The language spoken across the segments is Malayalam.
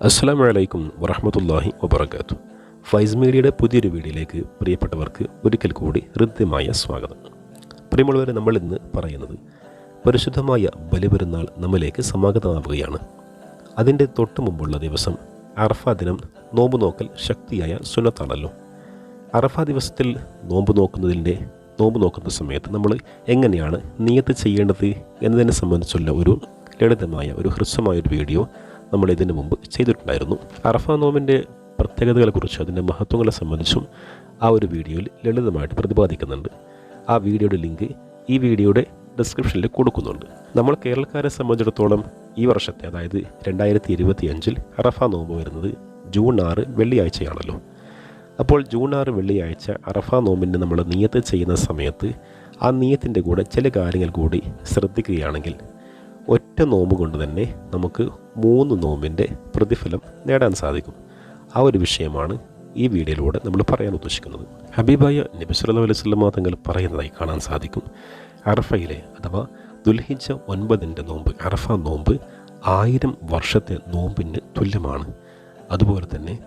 അസ്സാം വലൈക്കും വറഹമത്തല്ലാഹി വബർക്കാത്തു ഫൈസ് മീഡിയയുടെ പുതിയൊരു വീഡിയോയിലേക്ക് പ്രിയപ്പെട്ടവർക്ക് ഒരിക്കൽ കൂടി ഹൃദ്യമായ സ്വാഗതം. പ്രിയമുള്ളവരെ നമ്മൾ ഇന്ന് പറയുന്നത് പരിശുദ്ധമായ ബലിപെരുന്നാൾ നമ്മിലേക്ക് സമാഗതമാവുകയാണ്. അതിന്റെ തൊട്ടു മുമ്പുള്ള ദിവസം അറഫ ദിനം നോമ്പ് നോക്കൽ ശക്തിയായ സുന്നത്താണല്ലോ. അറഫ ദിവസത്തിൽ നോമ്പ് നോക്കുന്നതിന്റെ നോമ്പ് നോക്കുന്ന സമയത്ത് നമ്മൾ എങ്ങനെയാണ് നിയത്ത് ചെയ്യേണ്ടത് എന്നതിനെ സംബന്ധിച്ചുള്ള ഒരു ലളിതമായ ഒരു ഹ്രസ്വമായ ഒരു വീഡിയോ നമ്മൾ ഇതിനു മുമ്പ് ചെയ്തിട്ടുണ്ടായിരുന്നു. അറഫ നോമിന്റെ പ്രത്യേകതകളെക്കുറിച്ച് അതിന്റെ മഹത്വങ്ങളെ സംബന്ധിച്ചും ആ ഒരു വീഡിയോയിൽ ലളിതമായിട്ട് പ്രതിപാദിക്കുന്നുണ്ട്. ആ വീഡിയോയുടെ ലിങ്ക് ഈ വീഡിയോയുടെ ഡിസ്ക്രിപ്ഷനിൽ കൊടുക്കുന്നുണ്ട്. നമ്മൾ കേരളക്കാരെ സംബന്ധിച്ചിടത്തോളം ഈ വർഷത്തെ അതായത് രണ്ടായിരത്തി ഇരുപത്തി അഞ്ചിൽ അറഫ നോമ്പ് വരുന്നത് ജൂൺ ആറ് വെള്ളിയാഴ്ചയാണല്ലോ. അപ്പോൾ ജൂൺ ആറ് വെള്ളിയാഴ്ച അറഫ നോമ്പിന് നമ്മൾ നിയത്ത് ചെയ്യുന്ന സമയത്ത് ആ നിയത്തിന്റെ കൂടെ ചില കാര്യങ്ങൾ കൂടി ശ്രദ്ധിക്കുകയാണെങ്കിൽ ഒറ്റ നോമ്പ് കൊണ്ട് തന്നെ നമുക്ക് മൂന്ന് നോമ്പിന്റെ പ്രതിഫലം നേടാൻ സാധിക്കും. ആ ഒരു വിഷയമാണ് ഈ വീഡിയോയിലൂടെ നമ്മൾ പറയാൻ ഉദ്ദേശിക്കുന്നത്. ഹബീബായ നബി അലൈഹി വസല്ലമ തങ്ങൾ പറയുന്നതായി കാണാൻ സാധിക്കും. അറഫയിലെ അഥവാ ദുൽഹിജ ഒൻപതിന്റെ നോമ്പ് അറഫ നോമ്പ് ആയിരം വർഷത്തെ നോമ്പിന് തുല്യമാണ്. അതുപോലെ തന്നെ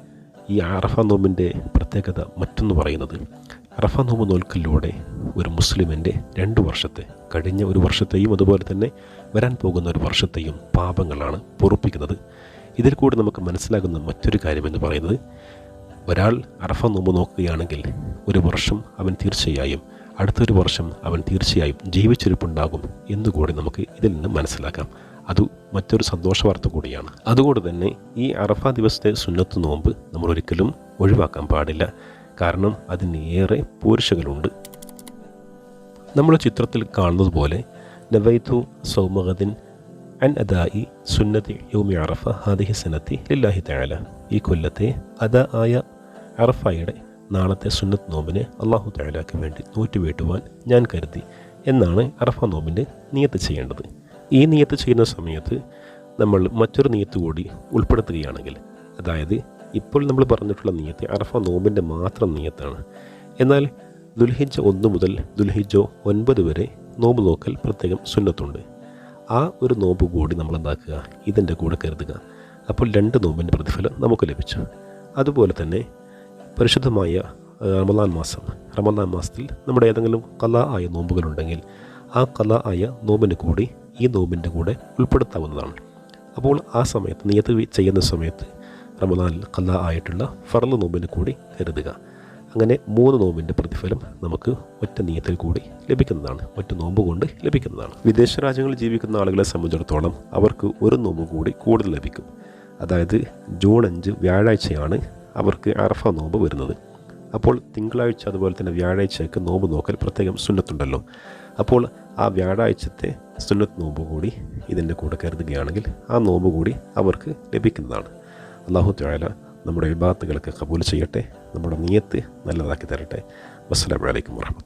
ഈ അറഫ നോമ്പിന്റെ പ്രത്യേകത മറ്റൊന്ന് പറയുന്നത്. അറഫ നോമ്പ് നോൽക്കലിലൂടെ ഒരു മുസ്ലിമിന്റെ രണ്ട് വർഷത്തെ കഴിഞ്ഞ ഒരു വർഷത്തെയും അതുപോലെ തന്നെ വരാൻ പോകുന്ന ഒരു വർഷത്തെയും പാപങ്ങളാണ് പൊറുപ്പിക്കുന്നത്. ഇതിൽ കൂടി നമുക്ക് മനസ്സിലാകുന്ന മറ്റൊരു കാര്യമെന്ന് പറയുന്നത് ഒരാൾ അറഫ നോമ്പ് നോക്കുകയാണെങ്കിൽ ഒരു വർഷം അവൻ തീർച്ചയായും അടുത്തൊരു വർഷം അവൻ തീർച്ചയായും ജീവിച്ചിരിപ്പുണ്ടാകും എന്നുകൂടി നമുക്ക് ഇതിൽ നിന്ന് മനസ്സിലാക്കാം. അത് മറ്റൊരു സന്തോഷ വാർത്ത കൂടിയാണ്. അതുകൊണ്ട് തന്നെ ഈ അറഫ ദിവസത്തെ സുന്നത്ത് നോമ്പ് നമ്മൾ ഒരിക്കലും ഒഴിവാക്കാൻ പാടില്ല. കാരണം അതിനേറെ ഏറെ പോരുഷകളുണ്ട് നമ്മൾ ചിത്രത്തിൽ കാണുന്നത് പോലെ നവൈതു സൗമഹദിൻ അൻ അദായി സുന്നത്തി യോമി അറഫ ഹാദിഹി സനത്തി ലില്ലാഹി തയാല ഈ കൊല്ലത്തെ അദ ആയ അറഫയുടെ നാളത്തെ സുന്നത്ത് നോമ്പിനെ അള്ളാഹു തയാലാക്ക് വേണ്ടി നോറ്റുവീട്ടുവാൻ ഞാൻ കരുതി. എന്നാണ് അറഫ നോമ്പിന്റെ നിയത്ത് ചെയ്യേണ്ടത്. ഈ നിയത്ത് ചെയ്യുന്ന സമയത്ത് നമ്മൾ മറ്റൊരു നിയത്ത് കൂടി ഉൾപ്പെടുത്തുകയാണെങ്കിൽ അതായത് ഇപ്പോൾ നമ്മൾ പറഞ്ഞിട്ടുള്ള നിയത്ത് അറഫ നോമ്പിന്റെ മാത്രം നിയത്താണ്. എന്നാൽ ദുൽഹിജ ഒന്ന് മുതൽ ദുൽഹിജോ ഒൻപത് വരെ നോമ്പ് നോക്കൽ പ്രത്യേകം സുന്നത്തുണ്ട്. ആ ഒരു നോമ്പ് കൂടി നമ്മൾ എന്താക്കുക? ഇതിന്റെ കൂടെ കരുതുക. അപ്പോൾ രണ്ട് നോമ്പിന്റെ പ്രതിഫലം നമുക്ക് ലഭിച്ചു. അതുപോലെ തന്നെ പരിശുദ്ധമായ റമദാൻ മാസം. റമദാൻ മാസത്തിൽ നമ്മുടെ ഏതെങ്കിലും കല ആയ നോമ്പുകളുണ്ടെങ്കിൽ ആ കല ആയ നോമ്പിന് കൂടി ഈ നോമ്പിന്റെ കൂടെ ഉൾപ്പെടുത്താവുന്നതാണ്. അപ്പോൾ ആ സമയത്ത് നിയത്ത് ചെയ്യുന്ന സമയത്ത് റമദാനിൽ കല്ല ആയിട്ടുള്ള ഫറൽ നോമ്പിന് കൂടി കരുതുക. അങ്ങനെ മൂന്ന് നോമ്പിന്റെ പ്രതിഫലം നമുക്ക് ഒറ്റ നിയത്തിൽ കൂടി ലഭിക്കുന്നതാണ്. ഒറ്റ നോമ്പ് കൊണ്ട് ലഭിക്കുന്നതാണ്. വിദേശ രാജ്യങ്ങളിൽ ജീവിക്കുന്ന ആളുകളെ സംബന്ധിച്ചിടത്തോളം അവർക്ക് ഒരു നോമ്പ് കൂടി കൂടുതൽ ലഭിക്കും. അതായത് ജൂൺ അഞ്ച് വ്യാഴാഴ്ചയാണ് അവർക്ക് അറഫ നോമ്പ് വരുന്നത്. അപ്പോൾ തിങ്കളാഴ്ച അതുപോലെ തന്നെ വ്യാഴാഴ്ചയൊക്കെ നോമ്പ് നോക്കൽ പ്രത്യേകം സുന്നത്തുണ്ടല്ലോ. അപ്പോൾ ആ വ്യാഴാഴ്ചത്തെ സുന്നത്ത് നോമ്പ് കൂടി ഇതിന്റെ കൂടെ കരുതുകയാണെങ്കിൽ ആ നോമ്പ് കൂടി അവർക്ക് ലഭിക്കുന്നതാണ്. അള്ളാഹു താല നമ്മുടെ വിഭാഗത്തുകളൊക്കെ കബൂൽ ചെയ്യട്ടെ നമ്മുടെ നിയത്ത് നല്ലതാക്കി തരട്ടെ. വസ്സലാമലൈക്കും വാഹമത്തു